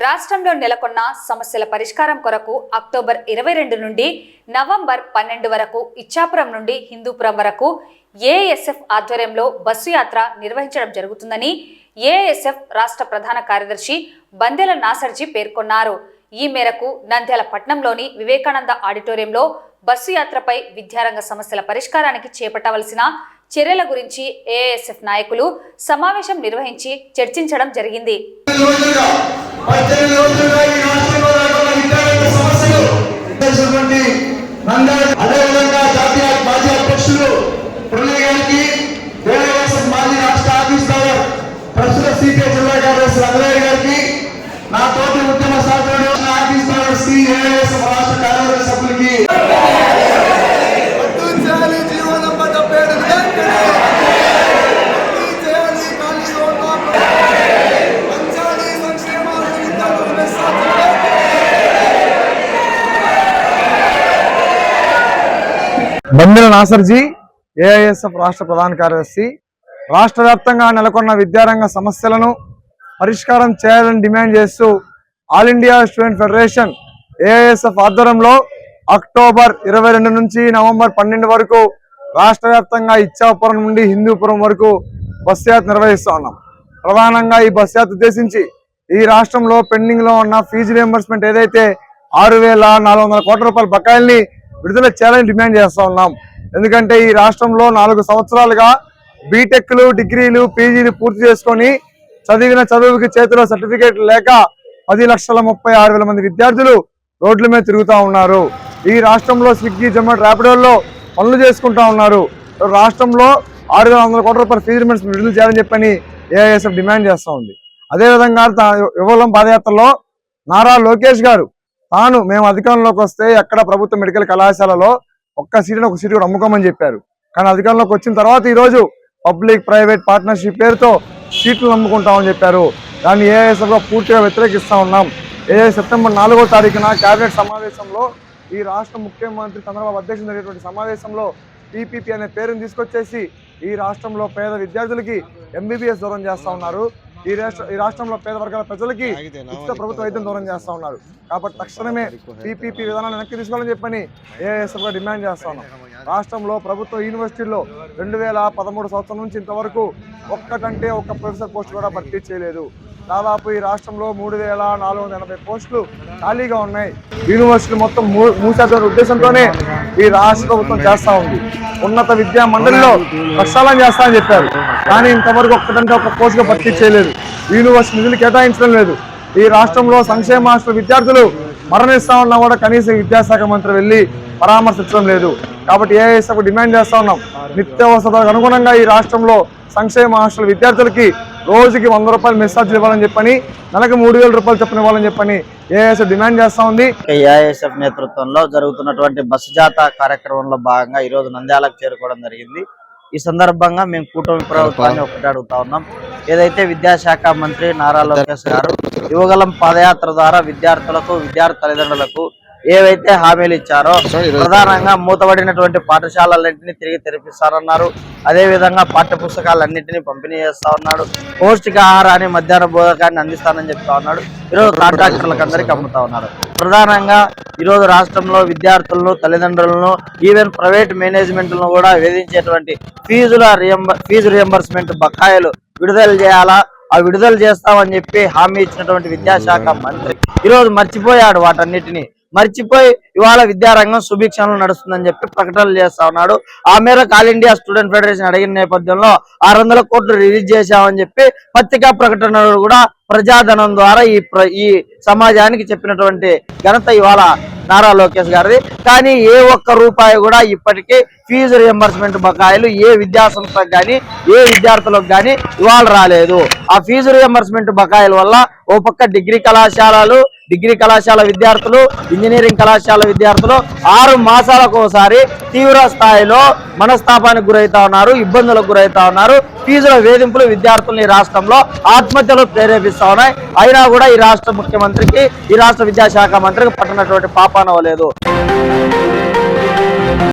రాష్ట్రంలో నెలకొన్న సమస్యల పరిష్కారం కొరకు అక్టోబర్ ఇరవై రెండు నుండి నవంబర్ పన్నెండు వరకు ఇచ్చాపురం నుండి హిందూపురం వరకు ఏఎస్ఎఫ్ ఆధ్వర్యంలో బస్సు యాత్ర నిర్వహించడం జరుగుతుందని ఏఎస్ఎఫ్ రాష్ట్ర ప్రధాన కార్యదర్శి బందెల నాసర్జీ పేర్కొన్నారు. ఈ మేరకు నంద్యాల పట్నంలోని వివేకానంద ఆడిటోరియంలో బస్సు యాత్రపై విద్యారంగ సమస్యల పరిష్కారానికి చేపట్టవలసిన చర్యల గురించి ఏఎస్ఎఫ్ నాయకులు సమావేశం నిర్వహించి చర్చించడం జరిగింది. పద్దెనిమిది రోజులుగా ఈ రాష్ట్రంలో నెలకొన్న విద్యారంగ సమస్యలు చేసినటువంటి నంద్యాల అదేవిధంగా జాతీయ మాజీ అధ్యక్షులు ప్రణయ్ గారికి ఏఐఎస్ఎఫ్ మాజీ రాష్ట్ర ఆఫీస్ కవర్ ప్రస్తుత సిపిఐ జిల్లా కార్యదర్శి రంగరాయ్ గారికి నా తోటి ఉద్యమ సహచరుడు నా ఆఫీస్ కవర్ సి రాష్ట్ర కార్యదర్శి సభ్యులకి బందెల నాసర్జీ ఏఐఎస్ఎఫ్ రాష్ట్ర ప్రధాన కార్యదర్శి రాష్ట్ర వ్యాప్తంగా నెలకొన్న విద్యారంగ సమస్యలను పరిష్కారం చేయాలని డిమాండ్ చేస్తూ all India student federation AISF ఆధ్వర్యంలో అక్టోబర్ ఇరవై రెండు నుంచి నవంబర్ పన్నెండు వరకు రాష్ట్ర వ్యాప్తంగా ఇచ్చాపురం నుండి హిందూపురం వరకు బస్సు యాత్ర నిర్వహిస్తూ ఉన్నాం. ప్రధానంగా ఈ బస్సు యాత్ర ఉద్దేశించి ఈ రాష్ట్రంలో పెండింగ్లో ఉన్న ఫీజు రియంబర్స్మెంట్ ఏదైతే ఆరు వేల నాలుగు వందల కోట్ల రూపాయల బకాయిల్ని విడుదల చేయాలని డిమాండ్ చేస్తా ఉన్నాం. ఎందుకంటే ఈ రాష్ట్రంలో నాలుగు సంవత్సరాలుగా బీటెక్లు డిగ్రీలు పీజీలు పూర్తి చేసుకొని చదివిన చదువుకి చేతిలో సర్టిఫికేట్ లేక పది లక్షల ముప్పై ఆరు వేల మంది విద్యార్థులు రోడ్ల మీద తిరుగుతూ ఉన్నారు. ఈ రాష్ట్రంలో స్విగ్గీ జొమాటో ర్యాపిడోల్లో పనులు చేసుకుంటా ఉన్నారు. రాష్ట్రంలో ఆరు వేల వందల కోట్ల రూపాయల ఫీజు రిమెంట్స్ విడుదల చేయాలని చెప్పని ఏఐఎస్ఎఫ్ డిమాండ్ చేస్తూ ఉంది. అదేవిధంగా తా- యువలం పాదయాత్రలో నారా లోకేష్ గారు తాను మేము అధికారంలోకి వస్తే ఎక్కడ ప్రభుత్వ మెడికల్ కళాశాలలో ఒక్క సీటుని ఒక సీటు కూడా అమ్ముకోమని చెప్పారు. కానీ అధికారంలోకి వచ్చిన తర్వాత ఈరోజు పబ్లిక్ ప్రైవేట్ పార్ట్నర్షిప్ పేరుతో సీట్లు అమ్ముకుంటామని చెప్పారు. దాన్ని ఏఐఎస్ఎఫ్ పూర్తిగా వ్యతిరేకిస్తా ఉన్నాం. ఏఐ సెప్టెంబర్ నాలుగో తారీఖున కేబినెట్ సమావేశంలో ఈ రాష్ట్ర ముఖ్యమంత్రి చంద్రబాబు అధ్యక్షత జరిగినటువంటి సమావేశంలో పీపీపీ అనే పేరుని తీసుకొచ్చేసి ఈ రాష్ట్రంలో పేద విద్యార్థులకి ఎంబీబీఎస్ దూరం చేస్తూ ఉన్నారు. ఈ రాష్ట్ర ఈ రాష్ట్రంలో పేద వర్గాల ప్రజలకి ఉచిత ప్రభుత్వ వైద్యం దూరం చేస్తా ఉన్నారు. కాబట్టి తక్షణమే పీపీపీ విధానాన్ని వెనక్కి తీసుకోవాలని చెప్పని ఏఎస్ఎఫ్గా డిమాండ్ చేస్తా ఉన్నాం రాష్ట్రంలో ప్రభుత్వ యూనివర్సిటీల్లో రెండు వేల పదమూడు సంవత్సరం నుంచి ఇంతవరకు ఒక్కటంటే ఒక్క ప్రొఫెసర్ పోస్ట్ కూడా భర్తీ చేయలేదు. దాదాపు ఈ రాష్ట్రంలో మూడు వేల నాలుగు వందల ఎనభై పోస్టులు ఖాళీగా ఉన్నాయి. యూనివర్సిటీ మొత్తం మూ- ఉద్దేశంతోనే ఈ రాష్ట్ర ప్రభుత్వం చేస్తా ఉంది. ఉన్నత విద్యా మండలిలో ప్రక్షాళన చేస్తామని చెప్పారు. కానీ ఇంతవరకు ఒక్కటంటే ఒక పోస్టుగా భర్తీ చేయలేదు. యూనివర్సిటీ నిధులు కేటాయించడం లేదు. ఈ రాష్ట్రంలో సంక్షేమ హాస్టల్ విద్యార్థులు మరణిస్తా ఉన్నా కూడా కనీసం విద్యాశాఖ మంత్రి వెళ్ళి పరామర్శించడం లేదు. కాబట్టి ఏఐఎస్ఎఫ్ డిమాండ్ చేస్తా ఉన్నాం. నిత్యావసరాలకు అనుగుణంగా ఈ రాష్ట్రంలో సంక్షేమ హాస్టల్ విద్యార్థులకి రోజుకి వంద రూపాయలు మెసేజ్ ఇవ్వాలని చెప్పని నెలకు మూడు వేల రూపాయలు చొప్పున ఇవ్వాలని చెప్పని ఏఐఎస్ఎఫ్ డిమాండ్ చేస్తా ఉంది. ఏఐఎస్ఎఫ్ నేతృత్వంలో జరుగుతున్నటువంటి బస్సు జాత కార్యక్రమంలో భాగంగా ఈ రోజు నంద్యాలకు చేరుకోవడం జరిగింది. ఈ సందర్భంగా మేము కూటమి ప్రభుత్వాన్ని ఒకటి అడుగుతా ఉన్నాం. ఏదైతే విద్యాశాఖ మంత్రి నారా లోకేష్ గారు యువగలం పాదయాత్ర ద్వారా విద్యార్థులకు విద్యార్థి తల్లిదండ్రులకు ఏవైతే హామీలు ఇచ్చారో ప్రధానంగా మూతబడినటువంటి పాఠశాలలన్నింటినీ తిరిగి తెరిపిస్తారన్నారు. అదే విధంగా పాఠ్య పుస్తకాలన్నింటినీ పంపిణీ చేస్తా ఉన్నాడు. పౌష్టికాహారాన్ని మధ్యాహ్న భోజకాన్ని అందిస్తానని చెప్తా ఉన్నాడు. ఈరోజు కాంట్రాక్టర్లకు అందరికీ అమ్ముతా ఉన్నాడు. ప్రధానంగా ఈరోజు రాష్ట్రంలో విద్యార్థులను తల్లిదండ్రులను ఈవెన్ ప్రైవేట్ మేనేజ్మెంట్లను కూడా వేధించేటువంటి ఫీజుల రియంబర్ ఫీజు రియంబర్స్మెంట్ బకాయిలు విడుదల చేయాలా? ఆ విడుదల చేస్తామని చెప్పి హామీ ఇచ్చినటువంటి విద్యాశాఖ మంత్రి ఈరోజు మర్చిపోయాడు వాటన్నిటిని. మర్చిపోయి ఇవాళ విద్యారంగం సుభిక్షణలు నడుస్తుందని చెప్పి ప్రకటనలు చేస్తా ఉన్నాడు. ఆ మేరకు ఆల్ ఇండియా స్టూడెంట్ ఫెడరేషన్ అడిగిన నేపథ్యంలో ఆరు వందల కోట్లు రిలీజ్ చేశామని చెప్పి పత్రికా ప్రకటనలు కూడా ప్రజాధనం ద్వారా ఈ ప్ర- ఈ సమాజానికి చెప్పినటువంటి ఘనత ఇవాళ నారా లోకేష్ గారిది. కానీ ఏ ఒక్క రూపాయి కూడా ఇప్పటికీ ఫీజు రియంబర్స్మెంట్ బకాయిలు ఏ విద్యా సంస్థకు కానీ ఏ విద్యార్థులకు కానీ ఇవాళ రాలేదు. ఆ ఫీజు రియంబర్స్మెంట్ బకాయిల వల్ల ఓ పక్క డిగ్రీ కళాశాలలు డిగ్రీ కళాశాల విద్యార్థులు ఇంజనీరింగ్ కళాశాల విద్యార్థులు ఆరు మాసాలకు ఒకసారి తీవ్ర స్థాయిలో మనస్తాపానికి గురవుతా ఉన్నారు ఇబ్బందులకు గురవుతా ఉన్నారు. ఫీజుల వేధింపులు విద్యార్థుల్ని ఈ రాష్ట్రంలో ఆత్మహత్యలు ప్రేరేపిస్తా ఉన్నాయి. అయినా కూడా ఈ రాష్ట్ర ముఖ్యమంత్రికి ఈ రాష్ట్ర విద్యాశాఖ మంత్రికి పట్టినటువంటి పాపాన లేదు